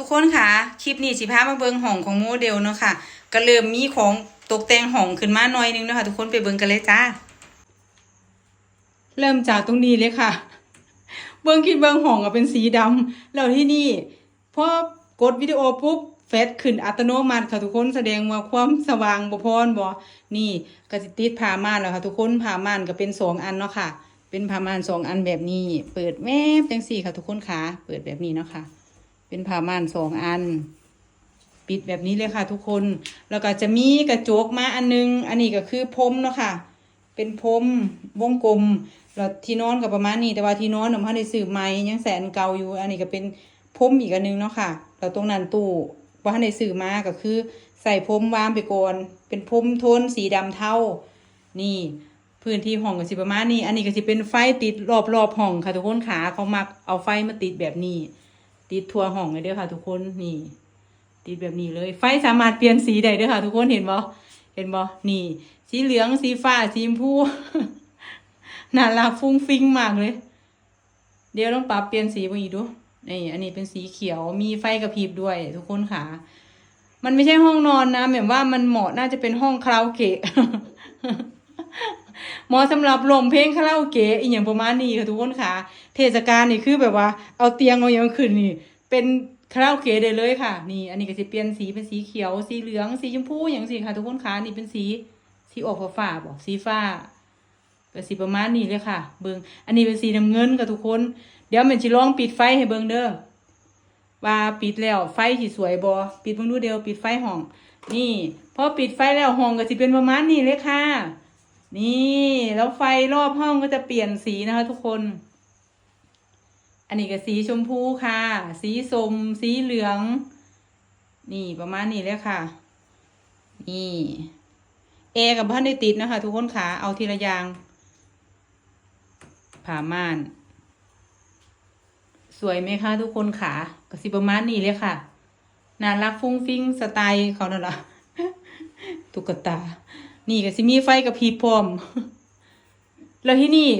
ทุกคนค่ะคลิปนี้สิพามาเบิงห้องของโมเดลเนาะค่ะก็เริ่มมีของตกแต่งห้องขึ้นมาหน่อยนึงเนาะค่ะทุกคนไปเบิงกันเลยจ้า เริ่มจากตรงนี้เลยค่ะ เบิงคิดเบิงห้องอะเป็นสีดำแล้วที่นี่พอกดวิดีโอปุ๊บแฟลชขึ้นอัตโนมัติค่ะทุกคนแสดงว่าความสว่างบ่พรบ่นี่ก็สิติดผ้าม่านแล้วค่ะทุกคนผ้าม่านก็เป็นสองอันเนาะค่ะ เป็นผ้าม่านสองอันแบบนี้ เปิดแวบจังสี่ค่ะทุกคนค่ะเปิดแบบนี้เนาะค่ะ เป็นผ้าม่านสองอัน ปิดแบบนี้เลยค่ะ ทุกคน แล้วก็จะมีกระจกมาอันนึง อันนี้ก็คือพรมเนาะค่ะ เป็นพรมวงกลม แล้วที่นอนก็ประมาณนี้ แต่ว่าที่นอนผมให้ได้ซื้อใหม่ยังแสนเก่าอยู่ อันนี้ก็เป็นพรมอีกอันนึงเนาะค่ะ แล้วตรงนั้นตู้ว่าให้ได้ซื้อมาก็คือ ใส่พรมวางไปก่อน เป็นพรมโทนสีดำเทา นี่พื้นที่ห้องก็สิประมาณนี้ อันนี้ก็สิเป็นไฟติดรอบรอบๆห้องค่ะทุกคนขาเขามักเอาไฟมาติดแบบนี้ ติดทั่วห้องเลยเด้อค่ะ ทุกคนนี่ ติดแบบนี้เลย ไฟสามารถเปลี่ยนสีได้เด้อค่ะ ทุกคนเห็นบ่เห็นบ่นี่ สีเหลืองสีฟ้าสีชมพูน่ารักฟุ้งฟิ้งมากเลย เดี๋ยวต้องปรับเปลี่ยนสีไปอีกดูนี่อันนี้เป็นสีเขียวมีไฟกระพริบด้วย ทุกคนค่ะ มันไม่ใช่ห้องนอนนะแบบว่ามันเหมาะน่าจะเป็นห้องคาราโอเกะ เหมาะสำหรับลงเพลงคาราโอเกะอีกอย่างประมาณนี้ค่ะทุกคนค่ะ เทศกาลนี่คือแบบว่าเอาเตียงเอาอย่างขึ้นนี่ เป็นคาราโอเกะได้เลยค่ะ นี่ อันนี้ก็จะเปลี่ยนสีเป็นสีเขียว สีเหลือง สีชมพูอย่างสีค่ะ ทุกคนค่ะนี่เป็นสีสีออกฟ้าบอกสีฟ้าก็สีประมาณนี้เลยค่ะ เบิงอันนี้เป็นสีน้ำเงินค่ะทุกคน เดี๋ยวมันจะลองปิดไฟให้เบิงเด้อว่าปิดแล้วไฟสิสวยบอปิดเบิ่งดูเดียวปิดไฟห้อง นี่พอปิดไฟแล้วห้องก็สิเป็นประมาณนี้เลยค่ะ นี่แล้วไฟรอบห้องก็จะเปลี่ยนสีนะคะทุกคน อันนี้ก็สีชมพูค่ะ สีส้มสีเหลือง นี่ประมาณนี้เลยค่ะ นี่เอกับพันได้ติดนะคะ ทุกคนขาเอาทีละอย่างผ่าม่าน สวยไหมคะทุกคนขากสิประมาณนี้เลยค่ะน่ารักฟุ้งฟิ้งสไตล์เขานั่นแหละตุ๊กตา นี่ก็สิมีไฟกับพริบพร้อม แล้วที่นี่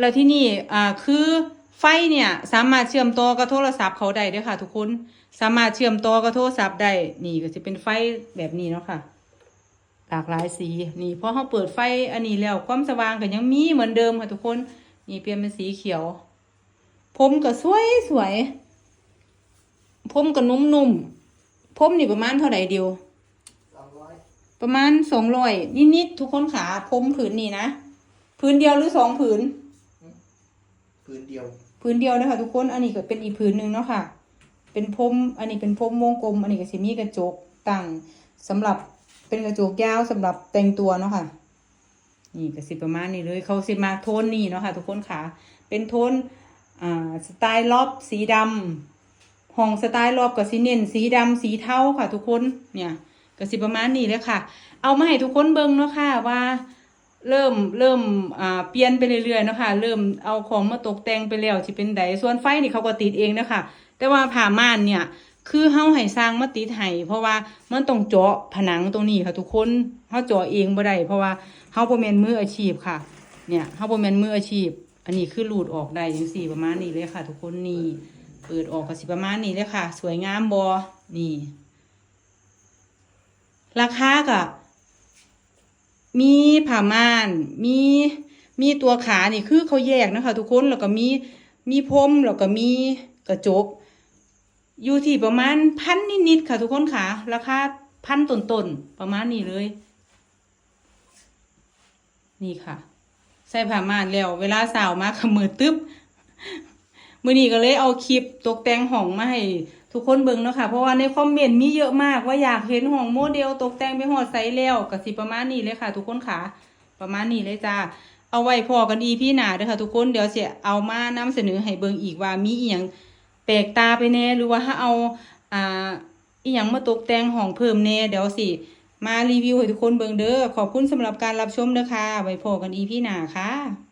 แล้วที่นี่ อ่า คือไฟเนี่ย สามารถเชื่อมต่อกับโทรศัพท์เขาได้ด้วยค่ะ ทุกคน สามารถเชื่อมต่อกับโทรศัพท์ได้ นี่ก็จะเป็นไฟแบบนี้เนาะค่ะ หลากหลายสี นี่พอเขาเปิดไฟอันนี้แล้วความสว่างก็ยังมีเหมือนเดิมค่ะทุกคน นี่เปลี่ยนเป็นสีเขียว ผมก็สวยสวย ผมก็นุ่มนุ่มๆผมนี่ประมาณเท่าไหร่เดียว ประมาณสองร้อยนิดๆทุกคนขาผมผืนนี่นะผืนเดียวหรือสองผืนพื้นเดียวผืนเดียวนะคะทุกคนอันนี้ก็เป็นอีกผืนหนึ่งเนาะค่ะ เป็นพรมอันนี้เป็นพรมวงกลม อันนี้ก็สิมีกระจกตั้งสำหรับเป็นกระจกยาวสำหรับแต่งตัวเนาะค่ะ นี่ก็สิประมาณนี้เลยเขาสิมาโทนนี่เนาะค่ะทุกคนขาเป็นโทนอ่าสไตล์ล็อบสีดำห้องสไตล์ล็อบกับสีเน้นสีดำสีเทาค่ะ ทุกคนเนี่ย ก็สิประมาณนี้เลยค่ะ เอามาให้ทุกคนเบิ่งเนาะค่ะว่าเริ่มเริ่มอ่าเปลี่ยนไปเรื่อยๆเนาะค่ะเริ่มเอาของมาตกแต่งไปแล้วสิเป็นใดส่วนไฟนี่เขาก็ติดเองเนาะค่ะแต่ว่าผ้าม่านเนี่ย คือเฮาให้สร้างมาติดให้เพราะว่ามันต้องเจาะผนังตรงนี้ค่ะ ทุกคนเฮาเจาะเองบ่ได้เพราะว่าเฮาบ่แม่นมืออาชีพค่ะ เนี่ยเฮาบ่แม่นมืออาชีพ อันนี้คือหลุดออกได้จังซี่ประมาณนี้เลยค่ะ ทุกคนนี่เปิดออกก็สิประมาณนี้เลยค่ะ สวยงามบ่นี่ ราคาก็มีผ้าม่าน มีมีตัวขานี่คือเขาแยกนะคะทุกคนแล้วก็มีมีพรมแล้วก็มีกระจก อยู่ที่ประมาณพันนิดๆค่ะทุกคนค่ะ ราคาพันต้นๆประมาณนี้เลย นี่ค่ะ ใส่ผ้าม่านแล้ว เวลาสาวมาขมือตึ๊บมื่อนี้ก็เลยเอาคลิปตกแต่งห้องมาให้ ทุกคนเบิ่งเนาะค่ะ เพราะว่าในคอมเมนต์มีเยอะมากว่าอยากเห็นห้องโมเดลตกแต่งไปหอดไซแล้วก็สิประมาณนี้เลยค่ะ ทุกคนค่ะ ประมาณนี้เลยจ้าเอาไว้พอกันอีพี่หนาเด้อค่ะ ทุกคนเดี๋ยวจะเอามานำเสนอให้เบิ่งอีกว่ามีอีหยังแปลกตาไปแน่หรือว่าถ้าเอาอ่าอีหยังมาตกแต่งห้องเพิ่มแน่เดี๋ยวสิมารีวิวให้ทุกคนเบิ่งเด้อขอบคุณสำหรับการรับชมเด้อค่ะไว้พอกันอีพี่หนาค่ะ